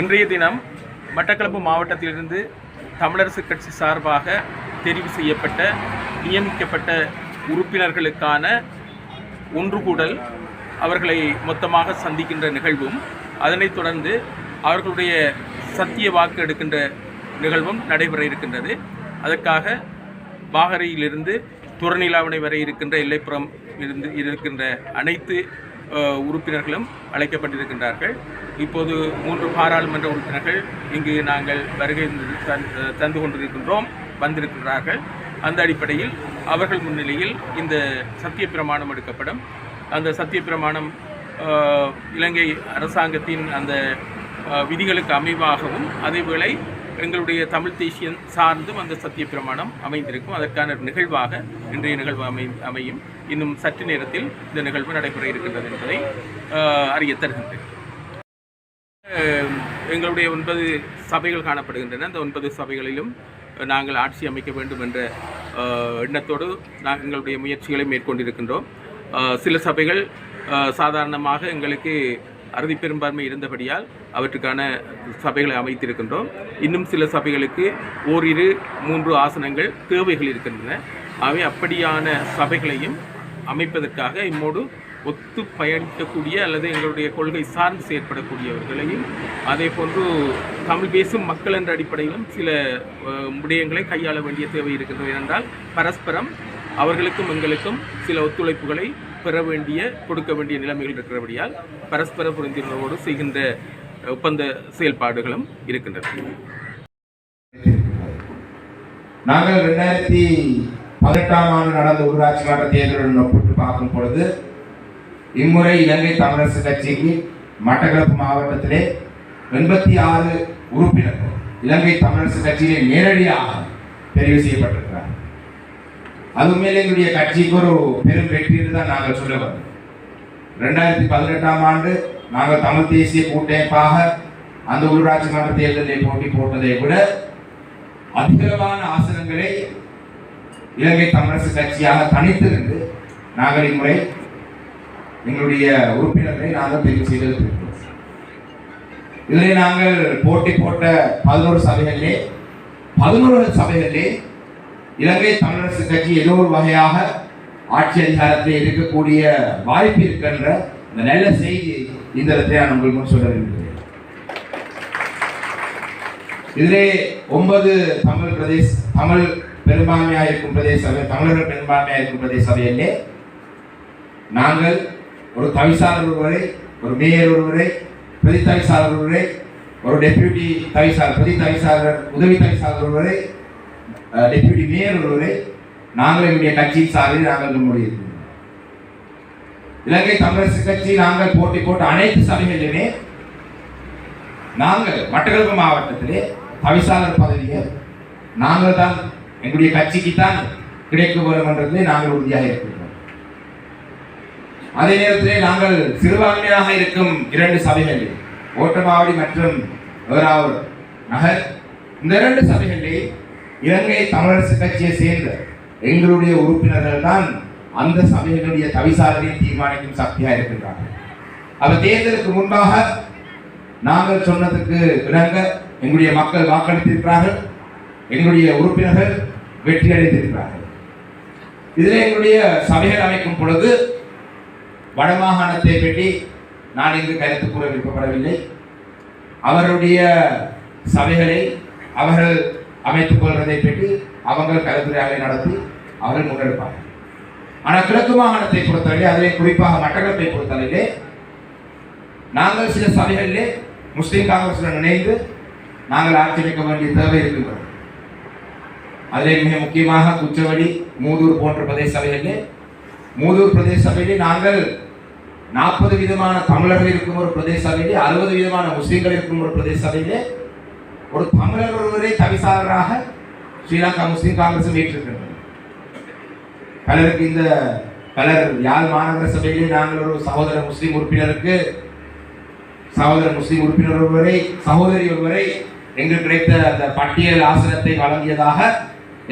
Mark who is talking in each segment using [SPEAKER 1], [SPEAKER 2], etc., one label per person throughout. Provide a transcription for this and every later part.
[SPEAKER 1] இன்றைய தினம் மட்டக்களப்பு மாவட்டத்திலிருந்து தமிழரசு கட்சி சார்பாக தெரிவு செய்யப்பட்ட நியமிக்கப்பட்ட உறுப்பினர்களுக்கான ஒன்று கூடல் அவர்களை மொத்தமாக சந்திக்கின்ற நிகழ்வும் அதனைத் தொடர்ந்து அவர்களுடைய சத்திய வாக்கு எடுக்கின்ற நிகழ்வும் நடைபெற இருக்கின்றது. அதற்காக வாகரையிலிருந்து துறநிலாவணை வரை இருக்கின்ற எல்லைப்புறம் இருந்து இருக்கின்ற அனைத்து உறுப்பினர்களும் அழைக்கப்பட்டிருக்கின்றார்கள். இப்போது மூன்று பாராளுமன்ற உறுப்பினர்கள் இங்கு நாங்கள் வருகை தந்து தந்து கொண்டிருக்கின்றோம் வந்திருக்கிறார்கள் அந்த அடிப்படையில் அவர்கள் முன்னிலையில் இந்த சத்திய பிரமாணம் எடுக்கப்படும். அந்த சத்திய பிரமாணம் இலங்கை அரசாங்கத்தின் அந்த விதிகளுக்கு அமைவாகவும் அதேவேளை எங்களுடைய தமிழ் தேசியம் சார்ந்தும் அந்த சத்திய பிரமாணம் அமைந்திருக்கும். அதற்கான நிகழ்வாக இன்றைய நிகழ்வு அமை அமையும். இன்னும் சற்று நேரத்தில் இந்த நிகழ்வு நடைபெற இருக்கின்றது என்பதை அறிய தருகின்றேன். எங்களுடைய ஒன்பது சபைகள் காணப்படுகின்றன. அந்த ஒன்பது சபைகளிலும் நாங்கள் ஆட்சி அமைக்க வேண்டும் என்ற எண்ணத்தோடு நாங்கள் எங்களுடைய முயற்சிகளை மேற்கொண்டிருக்கின்றோம். சில சபைகள் சாதாரணமாக எங்களுக்கு அறுதி பெரும்பான்மை இருந்தபடியால் அவற்றுக்கான சபைகளை அமைத்திருக்கின்றோம். இன்னும் சில சபைகளுக்கு ஓரிரு மூன்று ஆசனங்கள் தேவைகள் இருக்கின்றன. ஆகவே அப்படியான சபைகளையும் அமைப்பதற்காக இம்மோடு ஒத்து பயணிக்கக்கூடிய அல்லது எங்களுடைய கொள்கை சார்ந்து செயற்படக்கூடியவர்களையும் அதே போன்று தமிழ் பேசும் மக்கள் என்ற அடிப்படையிலும் சில விடயங்களை கையாள வேண்டிய தேவை இருக்கின்றது. என்றால் பரஸ்பரம் அவர்களுக்கும் எங்களுக்கும் சில ஒத்துழைப்புகளை பெற வேண்டிய கொடுக்க வேண்டிய நிலைமைகள் இருக்கிறபடியால் பரஸ்பர புரிந்துணர்வோடு செய்கின்ற ஒப்பந்த செயல்பாடுகளும் இருக்கின்றன.
[SPEAKER 2] நாங்கள் ரெண்டாயிரத்தி பதினெட்டாம் ஆண்டு நடந்த உள்ளாட்சி மன்ற தேர்தலுடன் ஒப்பிட்டு பார்க்கும் பொழுது இம்முறை இலங்கை தமிழரசு கட்சிக்கு மட்டக்களப்பு மாவட்டத்திலே எண்பத்தி ஆறு உறுப்பினர்கள் இலங்கை தமிழரசு கட்சியிலே நேரடியாக தெரிவு செய்யப்பட்டது அது உண்மையிலே எங்களுடைய கட்சிக்கு ஒரு பெரும் வெற்றி தான் நாங்கள் சொல்ல வரோம் ரெண்டாயிரத்தி பதினெட்டாம் ஆண்டு நாங்கள் தமிழ் தேசிய கூட்டமைப்பாக அந்த ஊராட்சி மன்ற தேர்தலில் போட்டி போட்டதை விட அதிகமான ஆசனங்களை இலங்கை தமிழரசு கட்சியாக தனித்திருந்து நாங்கள் இம்முறை எங்களுடைய உறுப்பினர்களை நாங்கள் தெரிவு செய்திருக்கிறோம். இதிலே நாங்கள் போட்டி போட்ட பதினோரு சபைகளிலே பதினோரு சபைகளிலே இலங்கை தமிழரசு கட்சி ஏதோ ஒரு வகையாக ஆட்சி அதிகாரத்தில் இருக்கக்கூடிய வாய்ப்பு இருக்கின்ற இந்த நல்ல செய்தி இந்த இடத்தை நான் உங்களுக்கு முன் சொல்ல விரும்புகிறேன். இதிலே ஒன்பது தமிழ் பிரதேச தமிழ் பெரும்பான்மையாக இருக்கும் பிரதேச சபை தமிழர்கள் பெரும்பான்மையாக இருக்கும் பிரதேச சபையிலே நாங்கள் ஒரு தவிசாளர் ஒருவரை ஒரு மேயர் ஒருவரை பிரதி தவிசாளர் ஒருவரை ஒரு டெபியூட்டி தவிசாளர் பிரதி தவிசாளர் உதவி தவிசாளர் ஒருவரை டெபியூட்டி மேயர் ஒருவரை நாங்கள் எங்களுடைய கட்சியின் சார்பில் நாங்கள் நம்முடைய இலங்கை தமிழரசு கட்சி நாங்கள் போட்டி போட்ட அனைத்து சபைகளிலுமே நாங்கள் மட்டக்களப்பு மாவட்டத்திலே தவிசாளர் பதவியை நாங்கள் தான் எங்களுடைய கட்சிக்கு தான் கிடைக்க வரும் என்றதிலே நாங்கள் உறுதியாக இருக்கின்றோம். அதே நேரத்திலே நாங்கள் சிறுபான்மையாக இருக்கும் இரண்டு சபைகளில் ஓட்டமாவடி மற்றும் வேறாவூர் நகர் இந்த இரண்டு சபைகளிலே இலங்கை தமிழரசு கட்சியை சேர்ந்த எங்களுடைய உறுப்பினர்கள் தான் அந்த சபைகளுடைய தவிசாளரை தீர்மானிக்கும் சக்தியாக இருக்கின்றார்கள். அவர் தேர்தலுக்கு முன்பாக நாங்கள் சொன்னதுக்கு இணங்க எங்களுடைய மக்கள் வாக்களித்திருக்கிறார்கள் எங்களுடைய உறுப்பினர்கள் வெற்றி அடைந்திருக்கிறார்கள் இதில் எங்களுடைய சபைகள் அமைக்கும் பொழுது வடமாகாணத்தை பற்றி நான் இங்கு கருத்து கூற விருப்பப்படவில்லை. அவருடைய சபைகளை அவர்கள் அமைத்துக் கொள்வதை பெற்று அவங்கள் கலந்துரையாடலை நடத்தி அவர்கள் முன்னெடுப்பார்கள் ஆனால் கிழக்கு மாகாணத்தை பொறுத்தவரை அதிலே குறிப்பாக மட்டக்களப்பை பொறுத்தவரையிலே நாங்கள் சில சபைகளிலே முஸ்லீம் காங்கிரசுடன் இணைந்து நாங்கள் ஆட்சி வேண்டிய தேவை இருக்கின்றது. அதிலே மிக முக்கியமாக குச்சவடி மூதூர் போன்ற பிரதேச சபைகளிலே மூதூர் பிரதேச சபையிலே நாங்கள் நாற்பது விதமான தமிழர்கள் இருக்கும் ஒரு பிரதேச சபையிலே அறுபது விதமான முஸ்லீம்கள் இருக்கும் ஒரு பிரதேச சபையிலே ஒரு தமிழர் ஒருவரை தவிசாளராக ஸ்ரீலங்கா முஸ்லீம் காங்கிரஸ் ஏற்றிருக்கின்றது பலருக்கு இந்த பலர் யாழ் மாநகர சபையிலே நாங்கள் ஒரு சகோதர முஸ்லீம் உறுப்பினருக்கு சகோதர முஸ்லீம் உறுப்பினர் ஒருவரை சகோதரி ஒருவரை எங்களுக்கு கிடைத்த அந்த பட்டியல் ஆசனத்தை வழங்கியதாக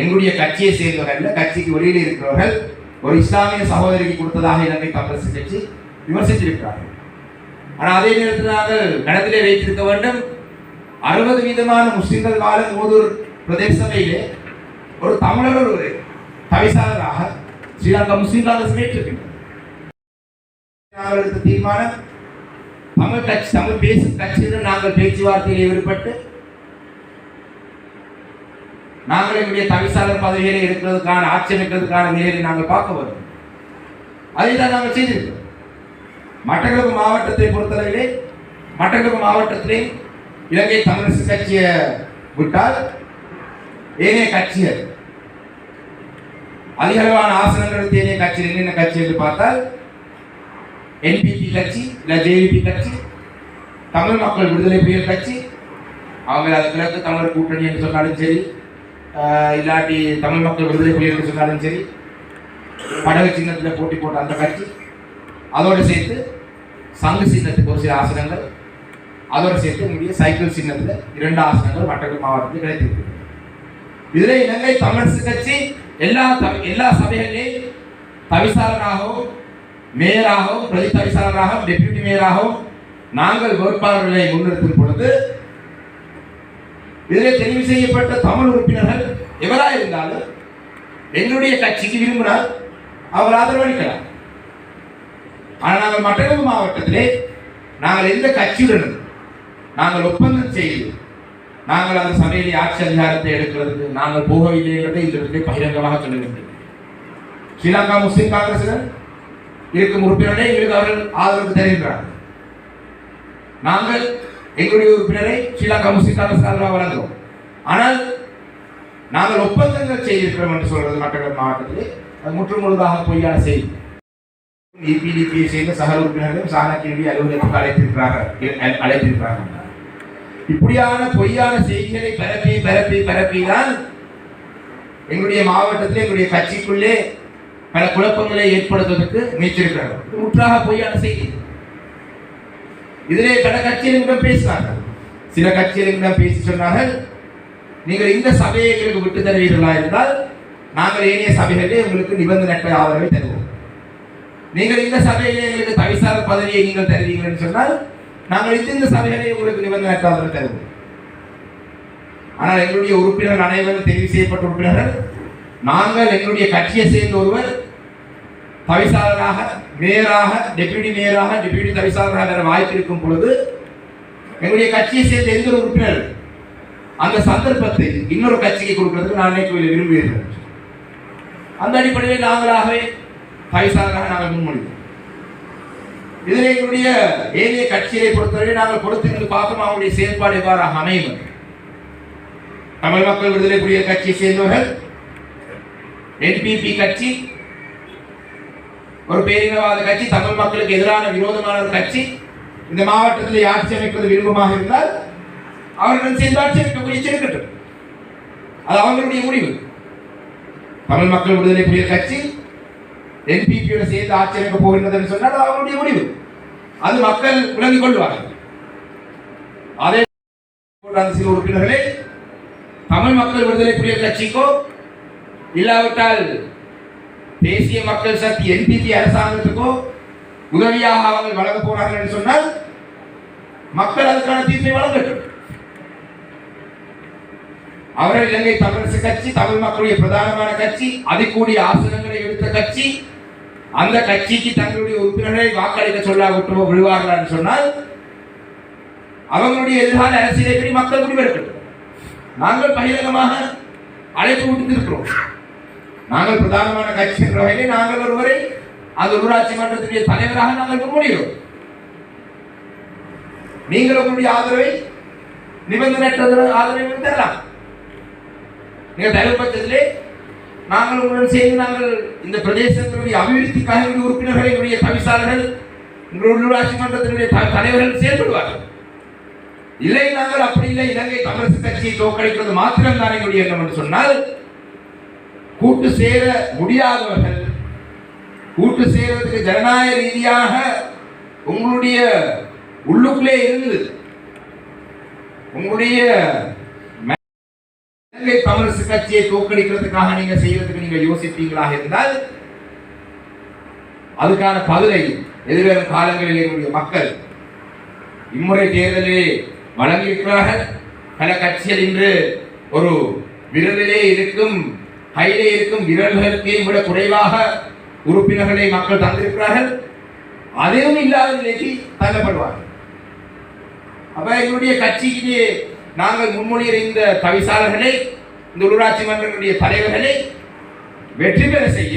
[SPEAKER 2] எங்களுடைய கட்சியை சேர்ந்தவர்கள் கட்சிக்கு வெளியில் இருக்கிறவர்கள் ஒரு இஸ்லாமிய சகோதரிக்கு கொடுத்ததாக இலங்கை காங்கிரஸ் கட்சி விமர்சித்திருக்கிறார்கள். ஆனால் அதே நேரத்தில் நாங்கள் கணத்திலே வைத்திருக்க வேண்டும். அறுபது வீதமான முஸ்லிம்கள் வாழும் ஓதூர் பிரதேச சபையிலே ஒரு தமிழர் ஒரு தவிசாளராக ஸ்ரீலங்கா முஸ்லிம் காங்கிரஸ் ஏற்றிருக்கின்றார் எடுத்த தீர்மானம்? தமிழ் கட்சி தமிழ் பேசும் கட்சியுடன் நாங்கள் பேச்சுவார்த்தையில் ஈடுபட்டு நாங்கள் எங்களுடைய தவிசாளர் பதவிகளை இருக்கிறதுக்கான ஆட்சேபிக்கிறதுக்கான நிலையை நாங்கள் பார்க்க வரோம். அதை தான் நாங்கள் செய்திருக்கிறோம். மட்டக்களப்பு மாவட்டத்தை பொறுத்தளவிலே மட்டக்களப்பு மாவட்டத்திலே இலங்கை தமிழரசு கட்சியை விட்டால் ஏனைய கட்சிகள் அதிகளவான ஆசனங்கள் ஏனைய கட்சி என்னென்ன கட்சி என்று பார்த்தால் என்பிபி கட்சி இல்லை ஜேவிபி கட்சி தமிழ் மக்கள் விடுதலை புலிகள் கட்சி அவங்க அது கிழக்கு தமிழர் கூட்டணி என்று சொன்னாலும் சரி இல்லாட்டி தமிழ் மக்கள் விடுதலை புலிகள் என்று சொன்னாலும் சரி படகு சின்னத்தில் போட்டி போட்ட அந்த கட்சி அதோடு சேர்த்து சங்கு சின்னத்துக்கு ஒரு சில ஆசனங்கள் அதோடு சேர்த்து இங்கே சைக்கிள் சின்னத்தில் இரண்டு ஆசனங்கள் மட்டக்களப்பு மாவட்டத்தில் கிடைத்திருக்கு இதில் இலங்கை தமிழரசு கட்சி எல்லா தவி- எல்லா சபைகளிலேயும் தவிசாளராகவும் மேயராகவும் பிரதி தவிசாளராகவும் டெபியூட்டி மேயராகவும் நாங்கள் வேட்பாளர்களை முன்னிறுத்தும் பொழுது இதிலே தெரிவு செய்யப்பட்ட தமிழ் உறுப்பினர்கள் எவராக இருந்தாலும் எங்களுடைய கட்சிக்கு விரும்பினால் அவர் ஆதரவளிக்கலாம். ஆனால் நாங்கள் மட்டக்களப்பு மாவட்டத்திலே நாங்கள் எந்த கட்சியுடனும் நாங்கள் ஒப்பந்தம் செய்து நாங்கள் அந்த சபையிலே ஆட்சி அதிகாரத்தை எடுக்கிறது நாங்கள் போகவில்லை என்பதை இந்த பகிரங்கமாக சொல்ல வேண்டும் ஸ்ரீலங்கா முஸ்லிம் காங்கிரசுடன் இருக்கும் உறுப்பினரை எங்களுக்கு அவர்கள் ஆதரவு தருகின்றார்கள். நாங்கள் எங்களுடைய உறுப்பினரை ஸ்ரீலங்கா முஸ்லிம் காங்கிரஸ் ஆதரவாக வழங்குகிறோம். ஆனால் நாங்கள் ஒப்பந்தங்கள் செய்திருக்கிறோம் என்று சொல்றது மட்டக்களப்பு மாவட்டத்திலே. அது முற்று முழுதாக பொய்யான செய்தி. இபிடிபியை சேர்ந்த சக உறுப்பினர்களும் சாணக்கியடி அலுவலகத்துக்கு அழைத்திருக்கிறார்கள் அழைத்திருக்கிறார்கள். இப்படியான பொய்யான செய்திகளை பரப்பி பரப்பி பரப்பி தான் எங்களுடைய மாவட்டத்தில் எங்களுடைய கட்சிக்குள்ளே பல குழப்பங்களை ஏற்படுத்துவதற்கு முயற்சிருக்கிறார்கள் இது முற்றாக பொய்யான செய்தி. இதிலே பல கட்சியினரிடம் பேசினார்கள் சில கட்சியினரிடம் பேசி சொன்னார்கள் நீங்கள் இந்த சபையை எங்களுக்கு விட்டு தருவீர்களா என்றால் நாங்கள் ஏனைய சபைகளிலே உங்களுக்கு நிபந்தனை ஆதரவை தருவோம். நீங்கள் இந்த சபையிலே எங்களுக்கு தவிசார பதவியை நீங்கள் தருவீர்கள் சொன்னால் நாங்கள் இந்த இந்த சபைகளை உங்களுக்கு நிபந்தனை ஆதரவு ஆனால் எங்களுடைய உறுப்பினர் அனைவரும் தெரிவு செய்யப்பட்ட உறுப்பினர்கள் நாங்கள் எங்களுடைய கட்சியை சேர்ந்த ஒருவர் தவிசாளராக மேயராக டெபியூட்டி மேயராக டெபியூட்டி தவிசாளராக வர வாய்ப்பு இருக்கும் பொழுது எங்களுடைய கட்சியை சேர்ந்த எந்த ஒரு உறுப்பினர் அந்த சந்தர்ப்பத்தை இன்னொரு கட்சிக்கு கொடுக்கறதுக்கு நான் நினைக்கவில்லை விரும்புகிறேன். அந்த அடிப்படையில் நாங்களாகவே தவிசாளராக நாங்கள் முன்மொழிவோம். இதில் எங்களுடைய ஏனைய கட்சியை பொறுத்தவரை நாங்கள் கொடுத்து பார்த்தோம் அவங்களுடைய செயல்பாடு எவ்வாறாக அமையும். தமிழ் மக்கள் விடுதலை புலிகள் கட்சியை சேர்ந்தவர்கள் என்பிபி கட்சி ஒரு பேரினவாத கட்சி தமிழ் மக்களுக்கு எதிரான விரோதமான ஒரு கட்சி இந்த மாவட்டத்தில் ஆட்சி அமைப்பது விருப்பமாக இருந்தால் அவர்கள் சேர்ந்து ஆட்சி அமைக்கக்கூடிய இருக்கட்டும் அது அவங்களுடைய முடிவு. தமிழ் மக்கள் விடுதலை புலிகள் கட்சி என்பிபியோட சேர்ந்து ஆட்சி அமைக்க போகின்றது என்று சொன்னால் அது முடிவு. அது மக்கள் விளங்கிக் கொள்வார்கள். அதே அந்த சில உறுப்பினர்களே தமிழ் மக்கள் விடுதலை புலிகள் கட்சிக்கோ இல்லாவிட்டால் தேசிய மக்கள் சக்தி என்பிபி அரசாங்கத்துக்கோ உதவியாக அவர்கள் வழங்க போறார்கள் என்று சொன்னால் மக்கள் அதுக்கான தீர்ப்பை வழங்கட்டும். அவர்கள் இலங்கை தமிழரசு கட்சி தமிழ் மக்களுடைய பிரதானமான கட்சி அதிகூடிய ஆசனங்களை எடுத்த கட்சி அந்த கட்சிக்கு தங்களுடைய உறுப்பினர்களை வாக்களிக்க சொல்லாவிட்டோ விழுவார்கள் என்று சொன்னால் அவங்களுடைய எதிர்கால அரசியலை பற்றி மக்கள் முடிவெடுக்கட்டும் நாங்கள் பகிரங்கமாக அழைப்பு விடுத்திருக்கிறோம். நாங்கள் பிரதானமான கட்சி என்ற வகையிலே நாங்கள் ஒருவரை அந்த ஊராட்சி மன்றத்தினுடைய தலைவராக நாங்கள் முன்மொழிகிறோம். நீங்கள் உங்களுடைய ஆதரவை நிபந்தனையற்ற ஆதரவை தரலாம். நீங்கள் தரும் பட்சத்திலே நாங்கள் உங்களுடன் சேர்ந்து நாங்கள் இந்த பிரதேசத்தினுடைய அபிவிருத்திக்காக எங்களுடைய உறுப்பினர்கள் எங்களுடைய தவிசாளர்கள் எங்களுடைய உள்ளூராட்சி மன்றத்தினுடைய தலைவர்கள் செயல்படுவார்கள் இல்லை நாங்கள் அப்படி இல்லை. இலங்கை தமிழரசு கட்சியை தோற்கடிக்கிறது மாத்திரம் தான் எங்களுடைய எண்ணம் என்று சொன்னால் கூட்டு சேர முடியாதவர்கள் கூட்டு சேர்வதற்கு ஜனநாயக ரீதியாக உங்களுடைய உள்ளுக்குள்ளே இருந்து உங்களுடைய இலங்கை தமிழரசு கட்சியை தோக்கடிக்கிறதுக்காக நீங்க செய்யறதுக்கு நீங்க யோசிப்பீங்களாக இருந்தால் அதுக்கான பதிலை எதிர்வரும் காலங்களில் எங்களுடைய மக்கள் இம்முறை தேர்தலிலே வழங்கியிருக்கிறார்கள். பல கட்சிகள் இன்று ஒரு விரலிலே இருக்கும் கையிலே இருக்கும் விரல்களுக்கு விட குறைவாக உறுப்பினர்களை மக்கள் தந்திருக்கிறார்கள். அதையும் இல்லாத நிலைக்கு தள்ளப்படுவார்கள். அப்ப எங்களுடைய கட்சியிலே நாங்கள் முன்மொழிகிற இந்த தவிசாளர்களை இந்த உள்ளூராட்சி மன்றங்களுடைய தலைவர்களை வெற்றி பெற செய்ய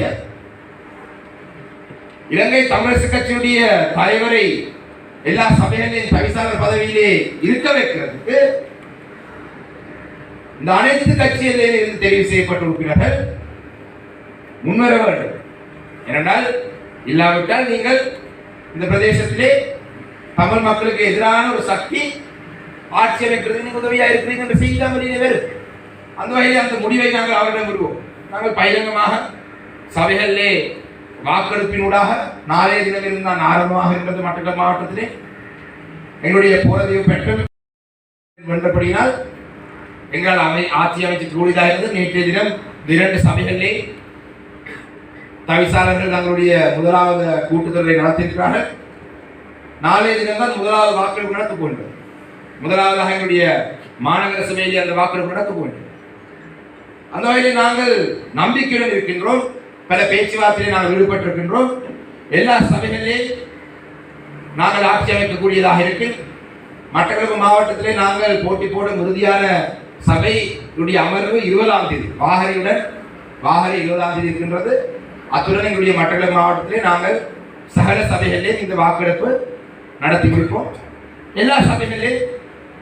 [SPEAKER 2] இலங்கை தமிழரசு கட்சியுடைய தலைவரை எல்லா சபைகளின் தவிசாளர் பதவியிலே இருக்க வைக்கிறதுக்கு இந்த அனைத்து கட்சிகளில் இருந்து தெரிவு செய்யப்பட்ட உறுப்பினர்கள் முன்வர வேண்டும். ஏனென்றால் இல்லாவிட்டால் நீங்கள் இந்த பிரதேசத்திலே தமிழ் மக்களுக்கு எதிரான ஒரு சக்தி ஆட்சி அமைக்கிறது நீங்க உதவியா இருக்கிறீங்க என்று செய்தி தான் வெளியிலே அந்த வகையில் அந்த முடிவை நாங்கள் அவரிடம் வருவோம் நாங்கள் பகிரங்கமாக சபைகளிலே வாக்கெடுப்பினூடாக நாளைய தினம் நான் ஆரம்பமாக இருந்தது மட்டக்களப்பு மாவட்டத்திலே. எங்களுடைய போரதிவு பெற்ற வென்றபடியினால் எங்களால் அமை ஆட்சி அமைச்சர் கூடியதாக இருந்தது. நேற்றைய தினம் இரண்டு சபைகளிலே தவிசாளர்கள் தங்களுடைய முதலாவது கூட்டுத்தொடரை நடத்தியிருக்கிறார்கள். நாளைய தினம் தான் முதலாவது வாக்கெடுப்பு நடத்தப் போகின்றது. முதலாவதாக எங்களுடைய மாநகர சபையிலே அந்த வாக்கெடுப்பு நடக்க வேண்டும் அந்த வகையில் நாங்கள் நம்பிக்கையுடன் இருக்கின்றோம். பல பேச்சுவார்த்தையில் நாங்கள் ஈடுபட்டிருக்கின்றோம். எல்லா சபைகளிலே நாங்கள் ஆட்சி அமைக்கக்கூடியதாக இருக்கு. மட்டக்களப்பு மாவட்டத்திலே நாங்கள் போட்டி போடும் உறுதியான சபையுடைய அமர்வு இருபதாம் தேதி வாகரையுடன் வாகரை இருபதாம் தேதி இருக்கின்றது. அத்துடன் எங்களுடைய மட்டக்களப்பு மாவட்டத்திலே நாங்கள் சகல சபைகளிலே இந்த வாக்கெடுப்பு நடத்தி கொடுப்போம் எல்லா சபைகளிலே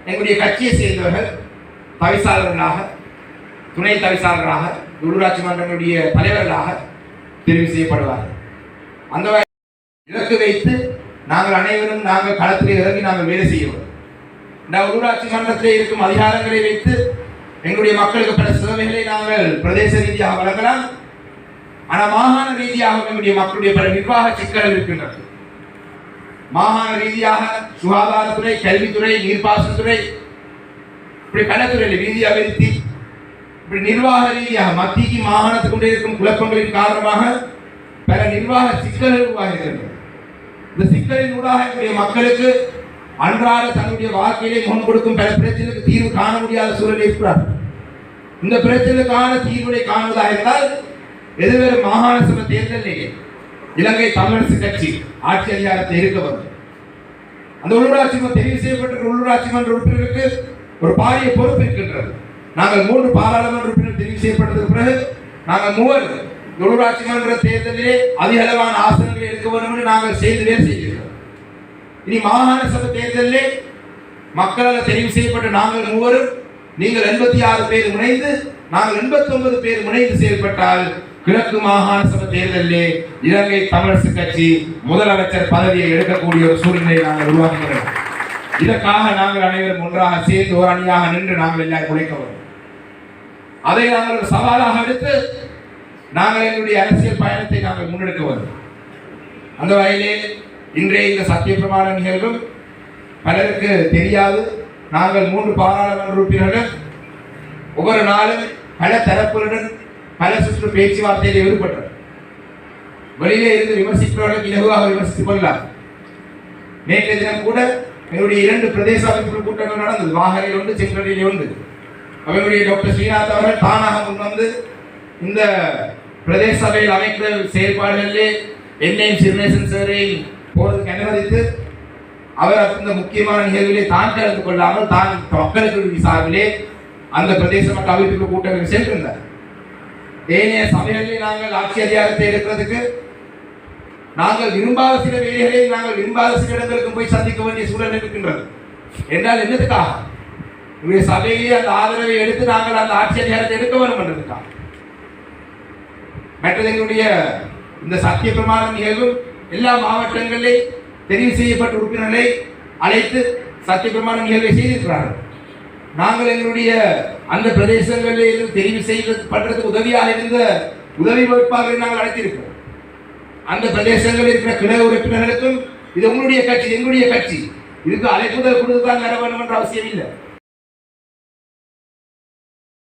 [SPEAKER 2] எங்களுடைய கட்சியை சேர்ந்தவர்கள் தவிசாளர்களாக துணை தவிசாளர்களாக உள்ளூராட்சி மன்றங்களுடைய தலைவர்களாக தெரிவு செய்யப்படுவார்கள். அந்த இலக்கு வைத்து நாங்கள் அனைவரும் நாங்கள் களத்தில் இறங்கி நாங்கள் வேலை செய்வோம் இந்த உள்ளூராட்சி மன்றத்தில் இருக்கும் அதிகாரங்களை வைத்து எங்களுடைய மக்களுக்கு பல சேவைகளை நாங்கள் பிரதேச ரீதியாக வழங்கலாம். ஆனால் மாகாண ரீதியாக எங்களுடைய மக்களுடைய பல நிர்வாக சிக்கல்கள் இருக்கின்றன மாகாண ரீதியாக சுகாதாரத்துறை கல்வித்துறை நீர்ப்பாசனத்துறை இப்படி கடத்துறையில் ரீதியாக இருத்தி இப்படி நிர்வாக ரீதியாக மத்திக்கு மாகாணத்துக்கு கொண்டே இருக்கும் குழப்பங்களின் காரணமாக பல நிர்வாக சிக்கல்கள் உருவாகிறது இந்த சிக்கலின் ஊடாக எங்களுடைய மக்களுக்கு அன்றாட தன்னுடைய வாழ்க்கையிலே முகம் கொடுக்கும் பல பிரச்சனைக்கு தீர்வு காண முடியாத சூழலை இருக்கிறார் இந்த பிரச்சனைக்கான தீர்வுகளை காணுவதாக இருந்தால் எதிர்வரை மாகாண சபை தேர்தலிலே இலங்கை தமிழரசு கட்சி ஆட்சி அதிகாரத்தை இருக்க வரும் அந்த உள்ளூராட்சி தெரிவு செய்யப்பட்டிருக்கிற உள்ளூராட்சி மன்ற உறுப்பினருக்கு ஒரு பாரிய பொறுப்பு இருக்கின்றது. நாங்கள் மூன்று பாராளுமன்ற உறுப்பினர் தெரிவு செய்யப்பட்டதுக்கு பிறகு நாங்கள் மூவர் உள்ளூராட்சி மன்ற தேர்தலிலே அதிக அளவான ஆசனங்கள் எடுக்க வேண்டும் என்று நாங்கள் செய்து வேலை செய்கிறோம் இனி மாகாண சபை தேர்தலிலே மக்களால் தெரிவு செய்யப்பட்ட நாங்கள் மூவரும் நீங்கள் எண்பத்தி ஆறு பேர் முனைந்து நாங்கள் எண்பத்தி ஒன்பது பேர் முனைந்து செயல்பட்டால் கிழக்கு மாகாண சபை தேர்தலிலே இலங்கை தமிழரசு கட்சி முதலமைச்சர் பதவியை எடுக்கக்கூடிய ஒரு சூழ்நிலையை நாங்கள் உருவாக்குகிறோம். இதற்காக நாங்கள் அனைவரும் ஒன்றாக சேர்ந்து ஒரு அணியாக நின்று நாங்கள் எல்லாரும் உழைக்க வேண்டும். அதை நாங்கள் ஒரு சவாலாக எடுத்து நாங்கள் எங்களுடைய அரசியல் பயணத்தை நாங்கள் முன்னெடுக்க வேண்டும். அந்த வகையிலே இன்றைய இந்த சத்திய பிரமாண நிகழ்வும் பலருக்கு தெரியாது. நாங்கள் மூன்று பாராளுமன்ற உறுப்பினர்கள். ஒவ்வொரு நாளும் பல தரப்புடன் பல சுற்று பேச்சுவார்த்தையில் ஈடுபட்டோம் வெளியிலே இருந்து விமர்சிப்பவர்கள் இலகுவாக விமர்சித்துக் கொள்ளலாம். நேற்றைய தினம் கூட என்னுடைய இரண்டு பிரதேச அமைப்பு கூட்டங்கள் நடந்தது. வாகரையில் ஒன்று செங்கலிலே ஒன்று. அவர்களுடைய டாக்டர் ஸ்ரீநாத் அவர்கள் தானாக முன்வந்து இந்த பிரதேச சபையில் அமைக்கிற செயல்பாடுகளிலே என்னையும் சிறுநேசன் சாரையும் போறதுக்கு அனுமதித்து அவர் அந்த முக்கியமான நிகழ்விலே தான் கலந்து கொள்ளாமல் தான் மக்களுக்கு சார்பிலே அந்த பிரதேச மட்ட அமைப்பு கூட்டங்களுக்கு சென்றிருந்தார். ஏனைய சபைகளில் நாங்கள் ஆட்சி அதிகாரத்தை எடுக்கிறதுக்கு நாங்கள் விரும்பாத சில வேலைகளை நாங்கள் விரும்பாத சில இடங்களுக்கு போய் சந்திக்க வேண்டிய சூழல் இருக்கின்றது. என்றால் என்னதுக்காக இவருடைய சபையிலே அந்த ஆதரவை எடுத்து நாங்கள் அந்த ஆட்சி அதிகாரத்தை எடுக்க வேண்டும் என்றதுக்காக மற்றது எங்களுடைய இந்த சத்திய பிரமாணம் நிகழ்வு எல்லா மாவட்டங்களிலே தெரிவு செய்யப்பட்ட உறுப்பினர்களை அழைத்து சத்திய பிரமாணம் நிகழ்வை செய்திருக்கிறார்கள். நாங்கள் எங்களுடைய அந்த பிரதேசங்களில் தெரிவு செய்வது பண்றதுக்கு உதவியாக இருந்த உதவி வேட்பாளர்களை நாங்கள் அழைத்திருக்கிறோம். அந்த பிரதேசங்களில் இருக்கிற கிளை உறுப்பினர்களுக்கும் இது உங்களுடைய கட்சி எங்களுடைய கட்சி. இதுக்கு அழைப்புதல் கொடுத்து தான் வர வேண்டும் என்ற அவசியம் இல்லை.